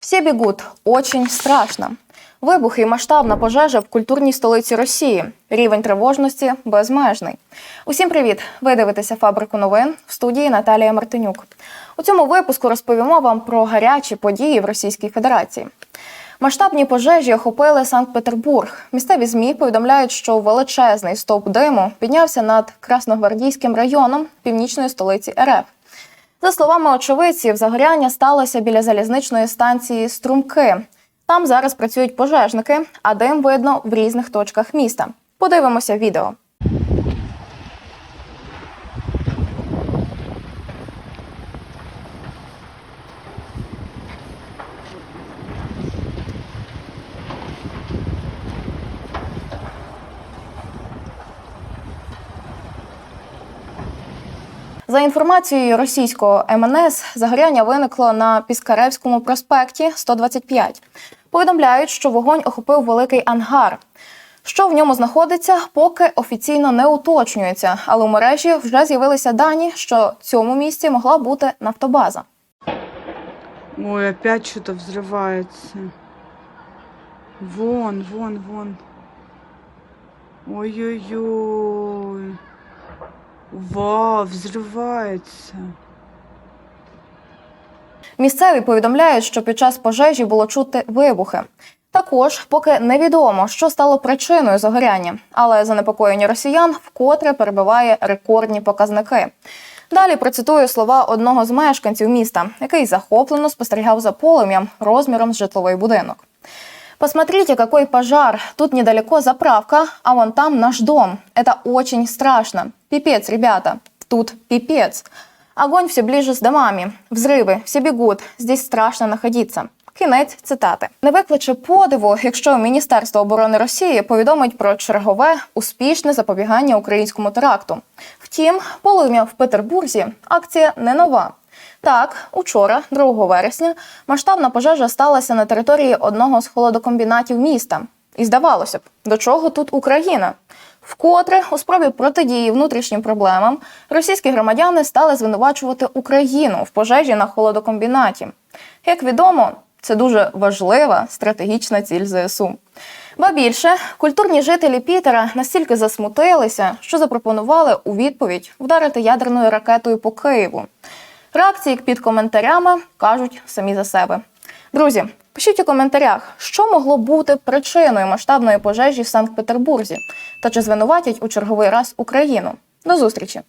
Все бегут. Очень страшно. Вибухи і масштабна пожежа в культурній столиці Росії. Рівень тривожності безмежний. Усім привіт! Ви дивитеся фабрику новин в студії Наталія Мартинюк. У цьому випуску розповімо вам про гарячі події в Російській Федерації. Масштабні пожежі охопили Санкт-Петербург. Місцеві змі повідомляють, що величезний стовп диму піднявся над Красногвардійським районом північної столиці РФ. За словами очевидців, загоряння сталося біля залізничної станції Струмки. Там зараз працюють пожежники, а дим видно в різних точках міста. Подивимося відео. За інформацією російського МНС, загоряння виникло на Піскаревському проспекті 125. Повідомляють, що вогонь охопив великий ангар. Що в ньому знаходиться, поки офіційно не уточнюється, але у мережі вже з'явилися дані, що в цьому місці могла бути нафтобаза. Ой, опять что-то взрывается. Вон, вон, вон. Ой-ой-ой. Вау, взрывается. Місцеві повідомляють, що під час пожежі було чути вибухи. Також поки невідомо, що стало причиною загоряння, але занепокоєння росіян вкотре перебиває рекордні показники. Далі процитую слова одного з мешканців міста, який захоплено спостерігав за полум'ям розміром з житловий будинок. Посмотрите, какой пожар. Тут недалеко заправка, а вон там наш дом. Это очень страшно. Пипец, ребята. Тут пипец. Огонь все ближе с домами. Взриви, всі бігуть. Здесь страшно находиться. Кінець цитати не викличе подиву, якщо Міністерство оборони Росії повідомить про чергове успішне запобігання українському теракту. Втім, полум'я в Петербурзі акція не нова. Так, учора, 2 вересня, масштабна пожежа сталася на території одного з холодокомбінатів міста. І здавалося б, до чого тут Україна? Вкотре у спробі протидії внутрішнім проблемам російські громадяни стали звинувачувати Україну в пожежі на холодокомбінаті. Як відомо, це дуже важлива стратегічна ціль ЗСУ. Ба більше, культурні жителі Пітера настільки засмутилися, що запропонували у відповідь вдарити ядерною ракетою по Києву. Реакції під коментарями кажуть самі за себе. Друзі, пишіть у коментарях, що могло бути причиною масштабної пожежі в Санкт-Петербурзі, та чи звинуватять у черговий раз Україну. До зустрічі!